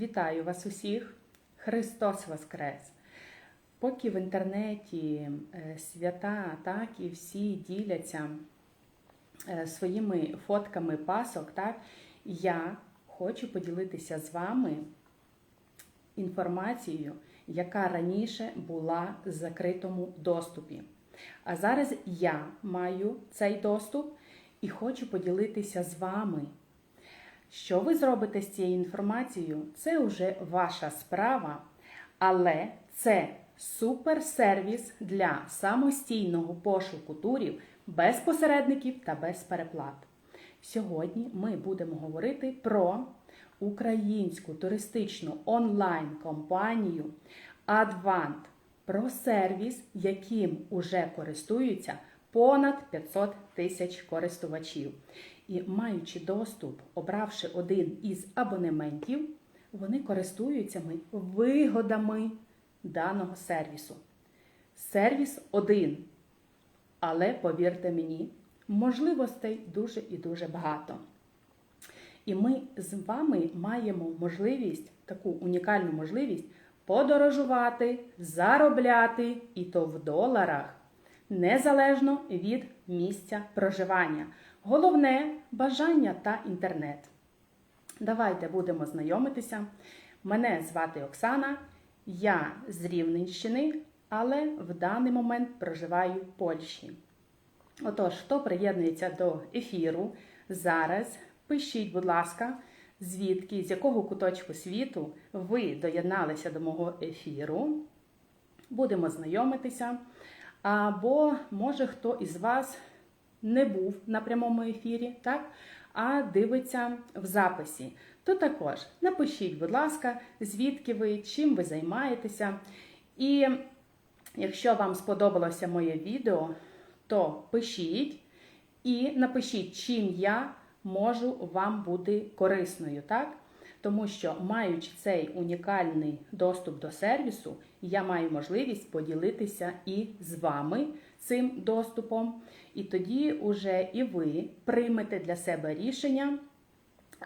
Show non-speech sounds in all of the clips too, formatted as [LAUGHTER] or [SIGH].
Вітаю вас усіх! Христос Воскрес! Поки в інтернеті е, свята, так і всі діляться е, своїми фотками пасок, так, я хочу поділитися з вами інформацією, яка раніше була в закритому доступі. А зараз я маю цей доступ і хочу поділитися з вами. Що ви зробите з цією інформацією, це вже ваша справа, але це суперсервіс для самостійного пошуку турів без посередників та без переплат. Сьогодні ми будемо говорити про українську туристичну онлайн-компанію Advant, про сервіс, яким уже користуються понад 500 тисяч користувачів. І маючи доступ, обравши один із абонементів, вони користуються вигодами даного сервісу. Сервіс один. Але повірте мені, можливостей дуже і дуже багато. І ми з вами маємо можливість, таку унікальну можливість подорожувати, заробляти і то в доларах, незалежно від місця проживання. Головне бажання та інтернет. Давайте будемо знайомитися. Мене звати Оксана, я з Рівненщини, але в даний момент проживаю в Польщі. Отож, хто приєднується до ефіру зараз, пишіть, будь ласка, звідки, з якого куточку світу ви доєдналися до мого ефіру. Будемо знайомитися. Або, може, хто із вас не був на прямому ефірі, так? а дивиться в записі. То також напишіть, будь ласка, звідки ви, чим ви займаєтеся. І якщо вам сподобалося моє відео, то пишіть і напишіть, чим я можу вам бути корисною. так? Тому що, маючи цей унікальний доступ до сервісу, я маю можливість поділитися і з вами цим доступом. І тоді уже і ви приймете для себе рішення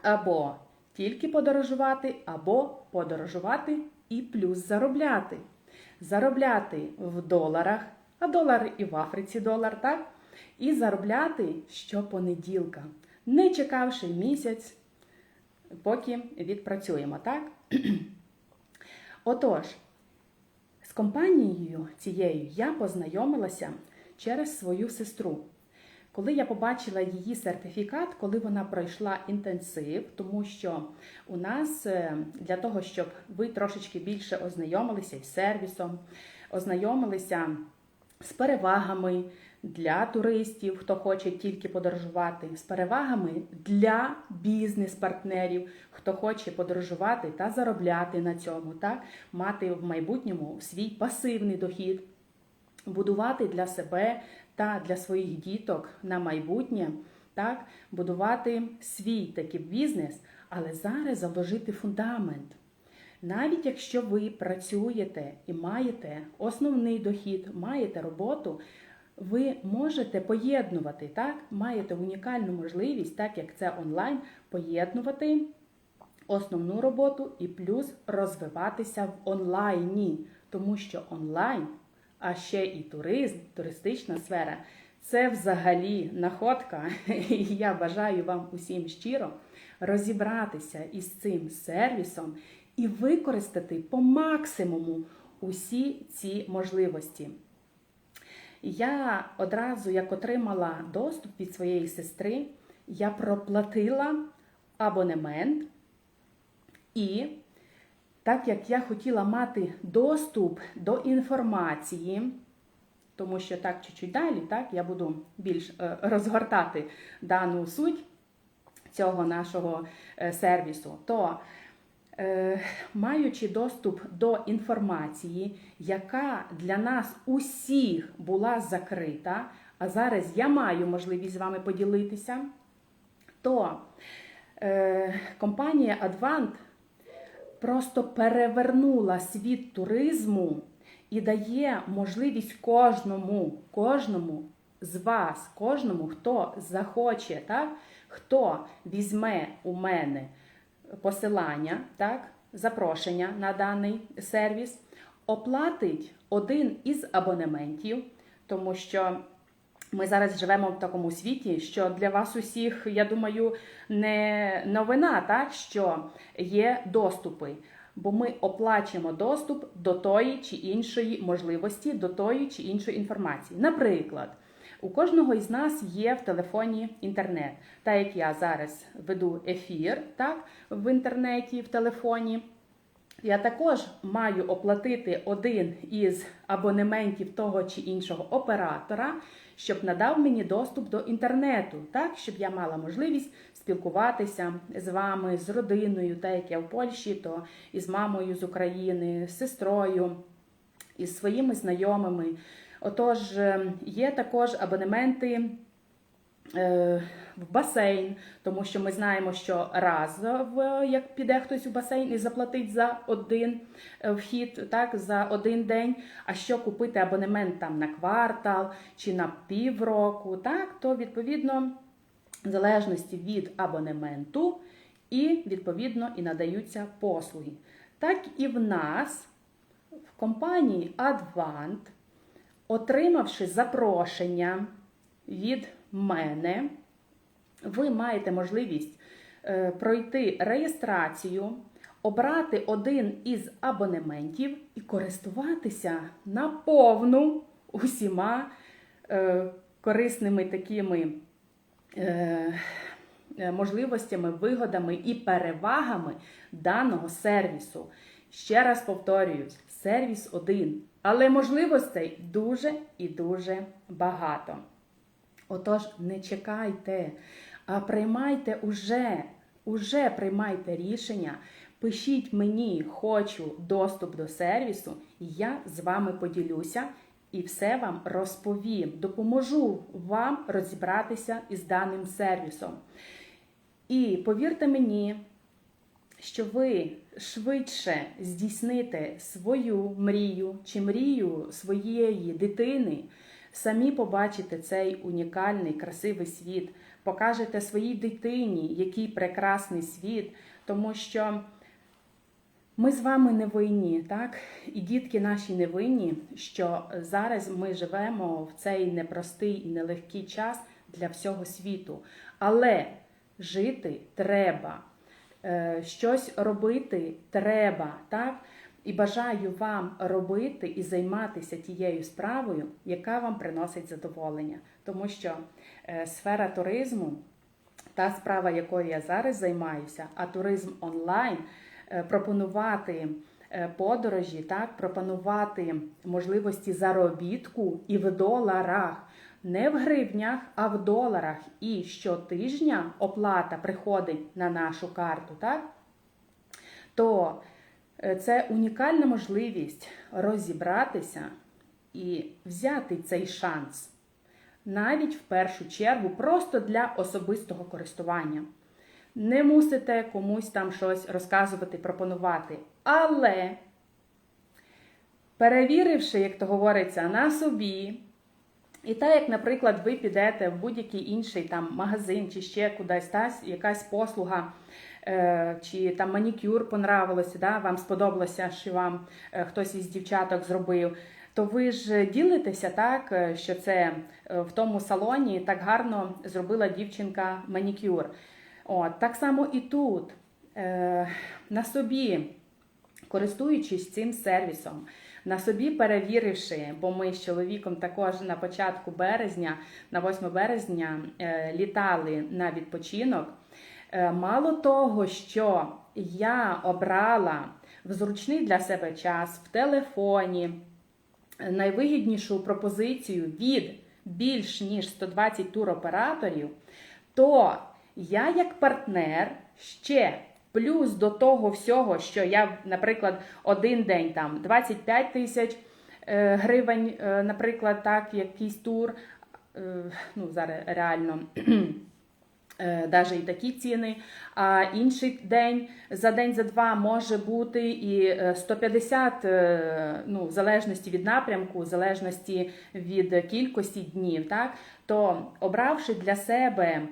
або тільки подорожувати, або подорожувати і плюс заробляти. Заробляти в доларах, а долар і в Африці долар, так? І заробляти щопонеділка, не чекавши місяць, поки відпрацюємо, так? [CLEARS THROAT] Отож, компанією цією я познайомилася через свою сестру. Коли я побачила її сертифікат, коли вона пройшла інтенсив, тому що у нас е, для того, щоб ви трошечки більше ознайомилися із сервісом, ознайомилися з перевагами для туристів, хто хоче тільки подорожувати, з перевагами для бізнес-партнерів, хто хоче подорожувати та заробляти на цьому, так? мати в майбутньому свій пасивний дохід, будувати для себе та для своїх діток на майбутнє, так? будувати свій такий бізнес, але зараз заложити фундамент. Навіть якщо ви працюєте і маєте основний дохід, маєте роботу, ви можете поєднувати, так? маєте унікальну можливість, так як це онлайн, поєднувати основну роботу і плюс розвиватися в онлайні, тому що онлайн, а ще і туризм, туристична сфера це взагалі находка. [LAUGHS] І я бажаю вам усім щиро розібратися із цим сервісом і використати по максимуму усі ці можливості. Я одразу, як отримала доступ від своєї сестри, я проплатила абонемент. І так як я хотіла мати доступ до інформації, тому що так чуть-чуть далі, так, я буду більш е, розгортати дану суть цього нашого е, сервісу, то маючи доступ до інформації, яка для нас усіх була закрита, а зараз я маю можливість з вами поділитися, то е, компанія Advant просто перевернула світ туризму і дає можливість кожному, кожному з вас, кожному, хто захоче, так, хто візьме у мене посилання, так, запрошення на даний сервіс, оплатить один із абонементів, тому що ми зараз живемо в такому світі, що для вас усіх, я думаю, не новина, так що є доступи. Бо ми оплачуємо доступ до тої чи іншої можливості, до тої чи іншої інформації. Наприклад, у кожного із нас є в телефоні інтернет. Так як я зараз веду ефір так, в інтернеті, в телефоні. Я також маю оплатити один із абонементів того чи іншого оператора, щоб надав мені доступ до інтернету, так щоб я мала можливість спілкуватися з вами, з родиною, так як я в Польщі, то із мамою з України, з сестрою, із своїми знайомими. Отож, е, є також абонементи. е, В басейн, тому що ми знаємо, що раз як піде хтось у басейн і заплатить за один е, вхід, так за один день. А що купити абонемент там на квартал чи на півроку, так то відповідно в залежності від абонементу і відповідно і надаються послуги. Так і в нас в компанії Advant, отримавши запрошення від мене, ви маєте можливість е, пройти реєстрацію, обрати один із абонементів і користуватися наповну усіма е, корисними такими е, можливостями, вигодами і перевагами даного сервісу. Ще раз повторююсь, сервіс один, але можливостей дуже і дуже багато. Отож, не чекайте, а приймайте уже, уже приймайте рішення. Пишіть мені, хочу доступ до сервісу, і я з вами поділюся і все вам розповім. Допоможу вам розібратися із даним сервісом. І повірте мені, що ви швидше здійсните свою мрію чи мрію своєї дитини, самі побачите цей унікальний, красивий світ, покажете своїй дитині, який прекрасний світ, тому що. Ми з вами не винні, так? І дітки наші не винні, що зараз ми живемо в цей непростий і нелегкий час для всього світу. Але жити треба, щось робити треба, так? І бажаю вам робити і займатися тією справою, яка вам приносить задоволення. Тому що е, сфера туризму, та справа, якою я зараз займаюся, а туризм онлайн е, пропонувати е, подорожі, так, пропонувати можливості заробітку і в доларах. Не в гривнях, а в доларах. І щотижня оплата приходить на нашу карту, так? То е, це унікальна можливість розібратися і взяти цей шанс. Навіть в першу чергу, просто для особистого користування. Не мусите комусь там щось розказувати, пропонувати. Але, перевіривши, як то говориться, на собі, і так, як, наприклад, ви підете в будь-який інший там магазин чи ще кудись, та, якась послуга, е, чи там манікюр понравилося, да, вам сподобалося, що вам е, хтось із дівчаток зробив. То ви ж ділитеся так, е, що це в тому салоні так гарно зробила дівчинка манікюр. От, Так само і тут, на собі, користуючись цим сервісом, на собі перевіривши, бо ми з чоловіком також на початку березня, на 8 березня, е, літали на відпочинок. Е, мало того, що я обрала в зручний для себе час в телефоні найвигіднішу пропозицію від більш ніж 120 туроператорів, то я як партнер ще плюс до того всього, що я, наприклад, один день там 25 тисяч е, гривень, е, наприклад, так, якийсь тур. е, Ну, зараз реально [CLEARS THROAT] навіть і такі ціни. А інший день за день за два може бути і е, 150, е, ну, в залежності від напрямку, в залежності від кількості днів. Так? То обравши для себе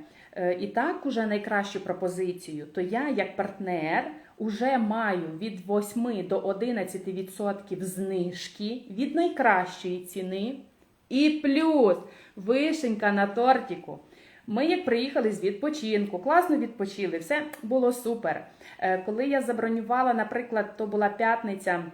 і так уже найкращу пропозицію, то я як партнер уже маю від 8 до 11% знижки від найкращої ціни. І плюс вишенька на тортику. Ми, як приїхали з відпочинку, класно відпочили, все було супер. Е, Коли я забронювала, наприклад, то була п'ятниця,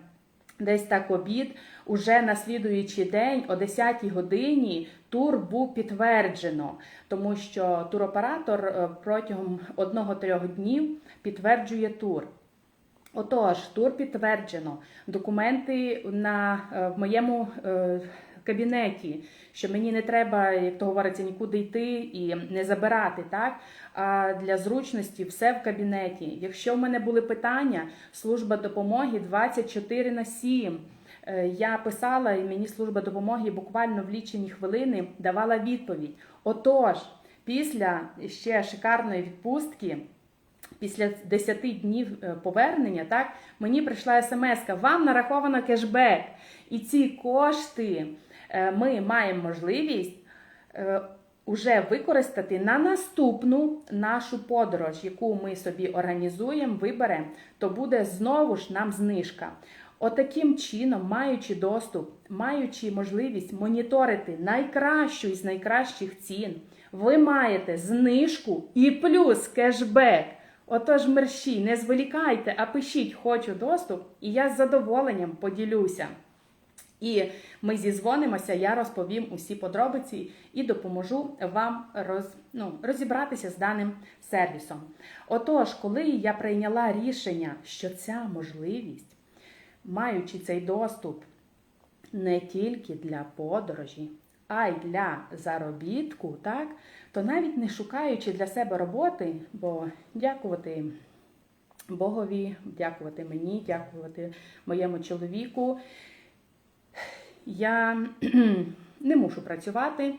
десь так обід, уже на слідуючий день о 10-й годині тур був підтверджено, тому що туроператор е, протягом одного-трьох днів підтверджує тур. Отож, тур підтверджено. Документи на, е, в моєму е, кабінеті, що мені не треба, як то говориться, нікуди йти і не забирати. Так? А для зручності все в кабінеті. Якщо в мене були питання, служба допомоги 24 на 7. Е, Я писала, і мені служба допомоги буквально в лічені хвилини давала відповідь. Отож, після ще шикарної відпустки. Після 10 днів е, повернення, так, мені прийшла смс-ка, вам нараховано кешбек. І ці кошти ми маємо можливість е, уже використати на наступну нашу подорож, яку ми собі організуємо, виберемо, то буде знову ж нам знижка. Отаким чином, маючи доступ, маючи можливість моніторити найкращу із найкращих цін, ви маєте знижку і плюс кешбек. Отож, мерщі, не зволікайте, а пишіть хочу доступ, і я з задоволенням поділюся. І ми зізвонимося, я розповім усі подробиці і допоможу вам роз, ну, розібратися з даним сервісом. Отож, коли я прийняла рішення, що ця можливість, маючи цей доступ не тільки для подорожі, а й для заробітку, так, то навіть не шукаючи для себе роботи, бо дякувати Богові, дякувати мені, дякувати моєму чоловіку. Я [CLEARS THROAT] не мушу працювати,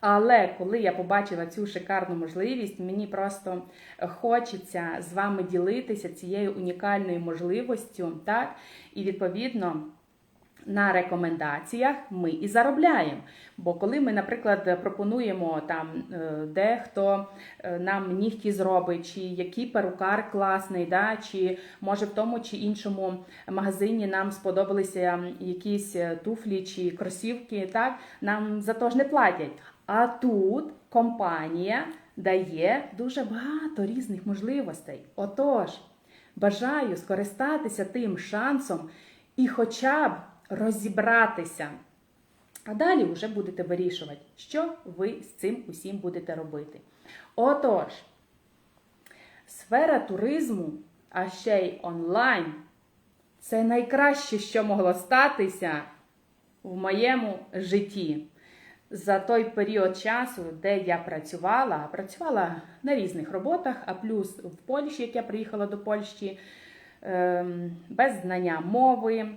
але коли я побачила цю шикарну можливість, мені просто хочеться з вами ділитися цією унікальною можливістю, так? І відповідно. На рекомендаціях ми і заробляємо. Бо коли ми, наприклад, пропонуємо там е, дехто е, нам нігті зробить, чи який перукар класний, да, чи може в тому чи іншому магазині нам сподобалися якісь е, туфлі чи кросівки, так нам за то ж не платять. А тут компанія дає дуже багато різних можливостей. Отож, бажаю скористатися тим шансом і хоча б розібратися. А далі вже будете вирішувати, що ви з цим усім будете робити. Отож, сфера туризму, а ще й онлайн це найкраще, що могло статися в моєму житті. За той період часу, де я працювала, працювала на різних роботах, а плюс в Польщі, як я приїхала до Польщі, ем, без знання мови.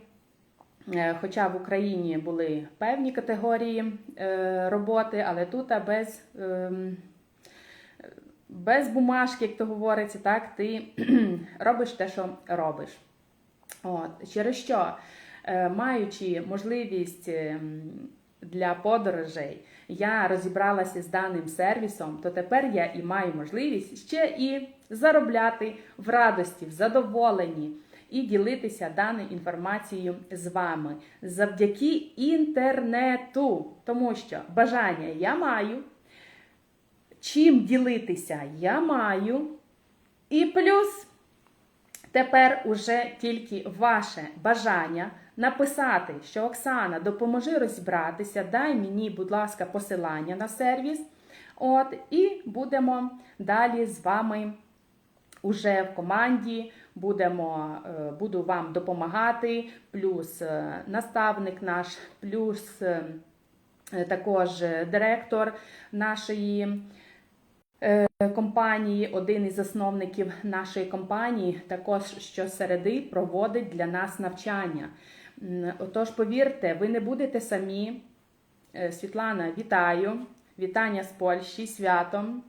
Е, Хоча в Україні були певні категорії е, роботи, але тут без ем, без бумажки, як то говориться, так, ти [CLEARS THROAT] робиш те, що робиш. От. Через що, е, маючи можливість ем, для подорожей, я розібралася з даним сервісом, то тепер я і маю можливість ще і заробляти в радості, в задоволенні і ділитися даною інформацією з вами завдяки інтернету. Тому що бажання я маю, чим ділитися я маю, і плюс тепер уже тільки ваше бажання написати, що Оксана, допоможи розібратися, дай мені, будь ласка, посилання на сервіс. От, і будемо далі з вами уже в команді. Будемо, е, буду вам допомагати, плюс е, наставник наш, плюс е, також директор нашої компанії, один із засновників нашої компанії, також щосереди проводить для нас навчання. Отож, повірте, ви не будете самі. Світлана, вітаю! Вітання з Польщі, святом.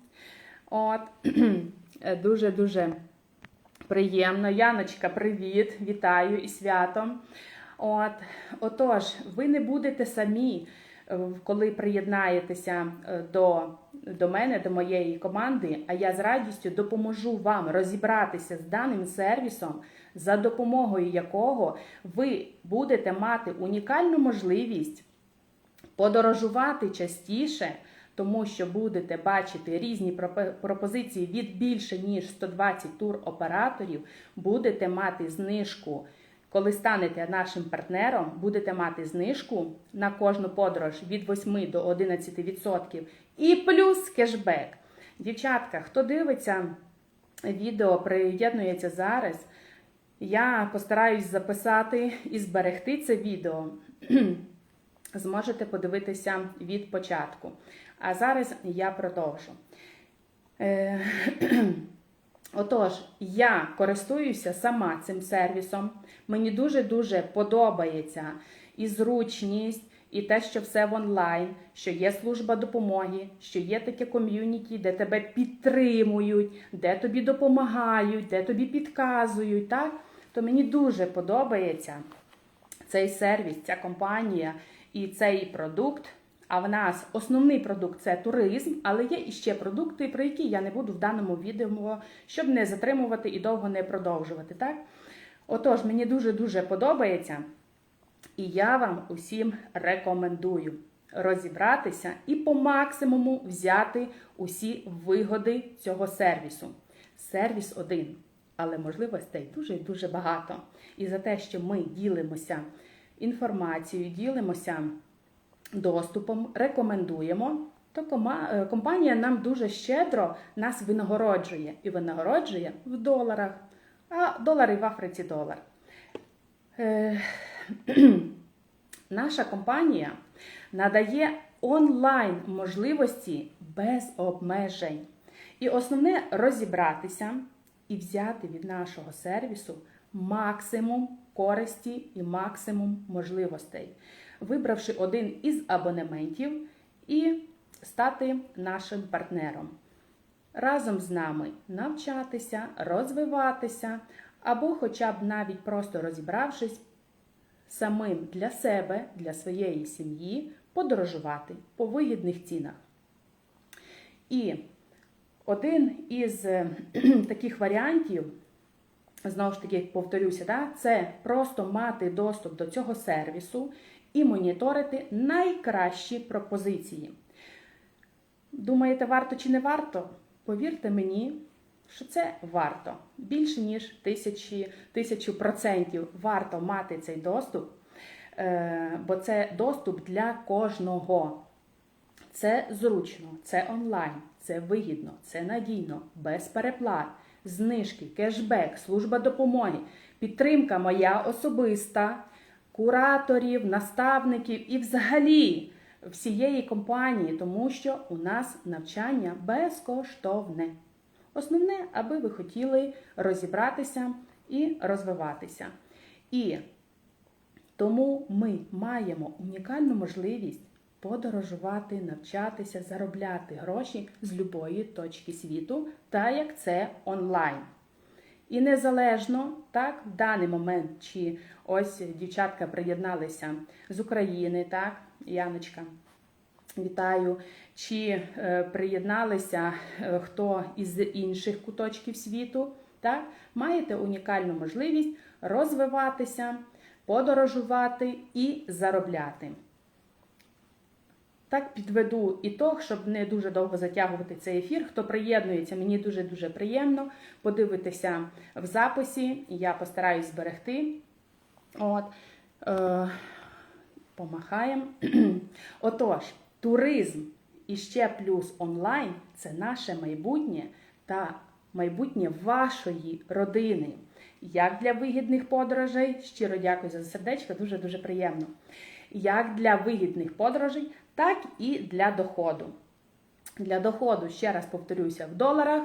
От, [CLEARS THROAT] дуже-дуже. Приємно, Яночка, привіт, вітаю і святом. От, Отож, ви не будете самі. е, коли приєднаєтеся е, до, до мене, до моєї команди, а я з радістю допоможу вам розібратися з даним сервісом, за допомогою якого ви будете мати унікальну можливість подорожувати частіше, тому що будете бачити різні пропо- пропозиції від більше ніж 120 тур-операторів, будете мати знижку. Коли станете нашим партнером, будете мати знижку на кожну подорож від 8 до 11% і плюс кешбек. Дівчатка, хто дивиться відео, приєднується зараз, я постараюсь записати і зберегти це відео. [CLEARS THROAT] Зможете подивитися від початку. А зараз я продовжу. Е, [CLEARS THROAT] Отож, я користуюся сама цим сервісом. Мені дуже-дуже подобається і зручність, і те, що все в онлайн, що є служба допомоги, що є таке ком'юніті, де тебе підтримують, де тобі допомагають, де тобі підказують. Так? То мені дуже подобається цей сервіс, ця компанія і цей продукт. А в нас основний продукт це туризм, але є іще продукти, про які я не буду в даному відео, щоб не затримувати і довго не продовжувати. Так? Отож, мені дуже-дуже подобається, і я вам усім рекомендую розібратися і по максимуму взяти усі вигоди цього сервісу. Сервіс один, але можливостей дуже і дуже багато. І за те, що ми ділимося інформацією, ділимося доступом, рекомендуємо, то е, компанія нам дуже щедро нас винагороджує і винагороджує в доларах, а долари в Африці долар. Е, [CLEARS THROAT] Наша компанія надає онлайн можливості без обмежень. І основне розібратися і взяти від нашого сервісу максимум користі і максимум можливостей, вибравши один із абонементів і стати нашим партнером. Разом з нами навчатися, розвиватися, або хоча б навіть просто розібравшись, самим для себе, для своєї сім'ї подорожувати по вигідних цінах. І один із е, [CLEARS THROAT] таких варіантів, знову ж таки, повторюся, да, це просто мати доступ до цього сервісу і моніторити найкращі пропозиції. Думаєте, варто чи не варто? Повірте мені, що це варто. Більше ніж тисячі, тисячу процентів варто мати цей доступ, е, бо це доступ для кожного. Це зручно, це онлайн, це вигідно, це надійно, без переплат, знижки, кешбек, служба допомоги, підтримка моя особиста, кураторів, наставників і взагалі всієї компанії, тому що у нас навчання безкоштовне. Основне, аби ви хотіли розібратися і розвиватися. І тому ми маємо унікальну можливість подорожувати, навчатися, заробляти гроші з любої точки світу, так як це онлайн. І незалежно, так, в даний момент, чи ось дівчатка приєдналися з України, так, Яночка, вітаю, чи е, приєдналися е, хто із інших куточків світу, так, маєте унікальну можливість розвиватися, подорожувати і заробляти. Так підведу ітог, щоб не дуже довго затягувати цей ефір. Хто приєднується, мені дуже-дуже приємно подивитися в записі. Я постараюсь зберегти. От, е, Помахаємо. [CLEARS THROAT] Отож, туризм і ще плюс онлайн це наше майбутнє та майбутнє вашої родини. Як для вигідних подорожей, щиро дякую за сердечко, дуже-дуже приємно. Як для вигідних подорожей, так і для доходу. Для доходу, ще раз повторюся, в доларах.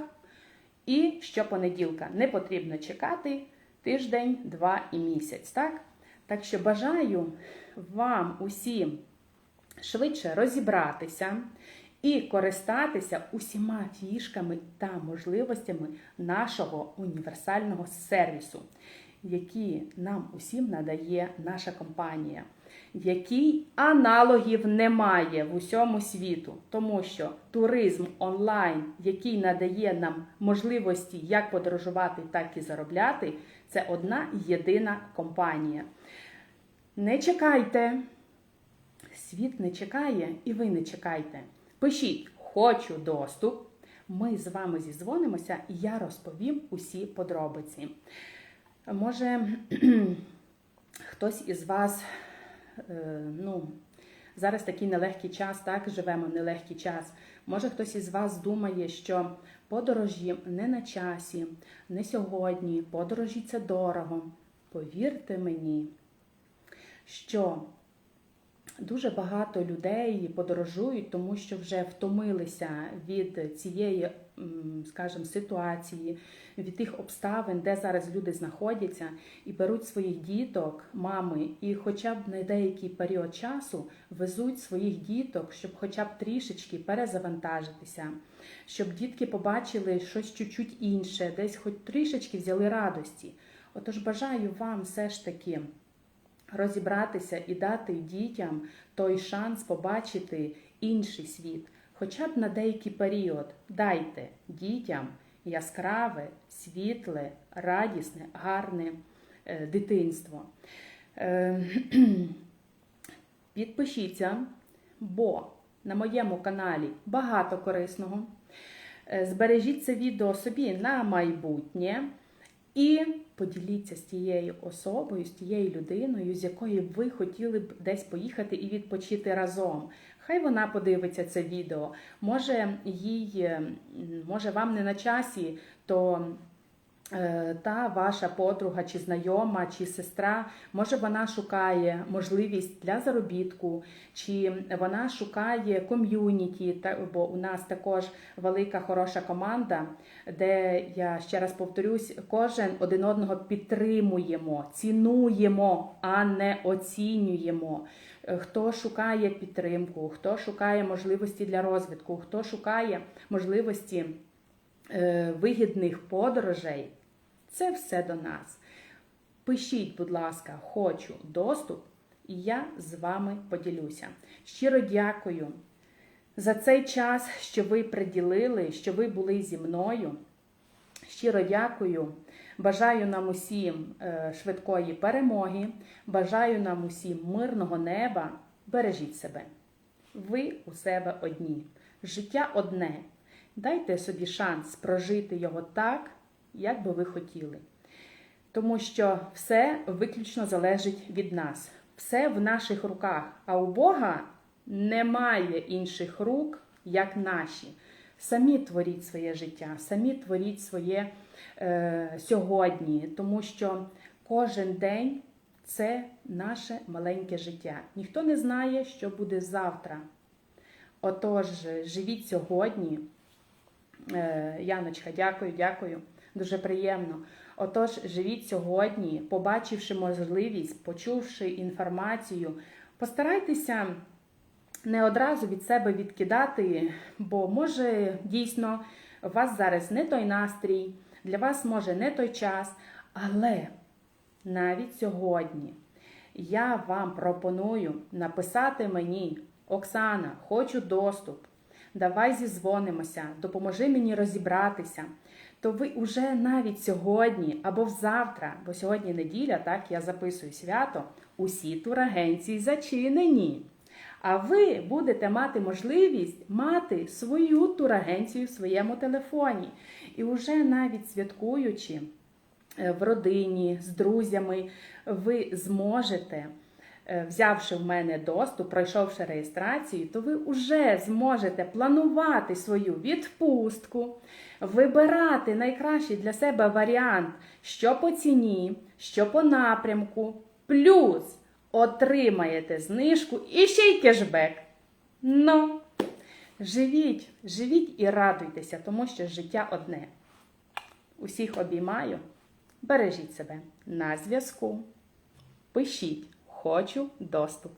І щопонеділка не потрібно чекати тиждень, два і місяць. Так, так що бажаю вам усім швидше розібратися і користатися усіма фішками та можливостями нашого універсального сервісу. які нам усім надає наша компанія, який аналогів немає в усьому світу, тому що туризм онлайн, який надає нам можливості як подорожувати, так і заробляти, це одна єдина компанія. Не чекайте. Світ не чекає, і ви не чекайте. Пишіть Хочу доступ. Ми з вами зізвонимося, і я розповім усі подробиці. Може, [CLEARS THROAT] хтось із вас, ну, зараз такий нелегкий час, так, живемо нелегкий час. Може, хтось із вас думає, що подорожі не на часі, не сьогодні, подорожі це дорого. Повірте мені, що Дуже багато людей подорожують, тому що вже втомилися від цієї, скажімо, ситуації, від тих обставин, де зараз люди знаходяться, і беруть своїх діток, мами, і хоча б на деякий період часу везуть своїх діток, щоб хоча б трішечки перезавантажитися, щоб дітки побачили щось чуть-чуть інше, десь хоч трішечки взяли радості. Отож, бажаю вам все ж таки розібратися і дати дітям той шанс побачити інший світ. Хоча б на деякий період дайте дітям яскраве, світле, радісне, гарне е, дитинство. Е, [CLEARS THROAT] Підпишіться, бо на моєму каналі багато корисного. Е, Збережіть це відео собі на майбутнє. І поділіться з тією особою, з тією людиною, з якою ви хотіли б десь поїхати і відпочити разом. Хай вона подивиться це відео. Може, їй, може вам не на часі, то е, та ваша подруга, чи знайома, чи сестра, може вона шукає можливість для заробітку, чи вона шукає ком'юніті, бо у нас також велика хороша команда, де я ще раз повторюсь, кожен один одного підтримуємо, цінуємо, а не оцінюємо. Е, Хто шукає підтримку, хто шукає можливості для розвитку, хто шукає можливості е, вигідних подорожей, це все до нас. Пишіть, будь ласка, хочу доступ, і я з вами поділюся. Щиро дякую за цей час, що ви приділили, що ви були зі мною. Щиро дякую. Бажаю нам усім е, швидкої перемоги. Бажаю нам усім мирного неба. Бережіть себе. Ви у себе одні. Життя одне. Дайте собі шанс прожити його так, як би ви хотіли. Тому що все виключно залежить від нас. Все в наших руках. А у Бога немає інших рук, як наші. Самі творіть своє життя, самі творіть своє е, сьогодні, тому що кожен день це наше маленьке життя. Ніхто не знає, що буде завтра. Отож, живіть сьогодні. Е, Яночка, дякую, дякую. Дуже приємно. Отож, живіть сьогодні, побачивши можливість, почувши інформацію, постарайтеся не одразу від себе відкидати, бо може дійсно у вас зараз не той настрій, для вас може не той час, але навіть сьогодні я вам пропоную написати мені, Оксана, хочу доступ. Давай зізвонимося, допоможи мені розібратися. То ви уже навіть сьогодні або завтра, бо сьогодні неділя, так я записую свято, усі турагенції зачинені. А ви будете мати можливість мати свою турагенцію в своєму телефоні. І вже навіть святкуючи е, в родині, з друзями, ви зможете, е, взявши в мене доступ, пройшовши реєстрацію, то ви вже зможете планувати свою відпустку, вибирати найкращий для себе варіант, що по ціні, що по напрямку, плюс отримаєте знижку і ще й кешбек. Ну, живіть, живіть і радуйтеся, тому що життя одне. Усіх обіймаю. Бережіть себе на зв'язку. Пишіть, хочу доступ.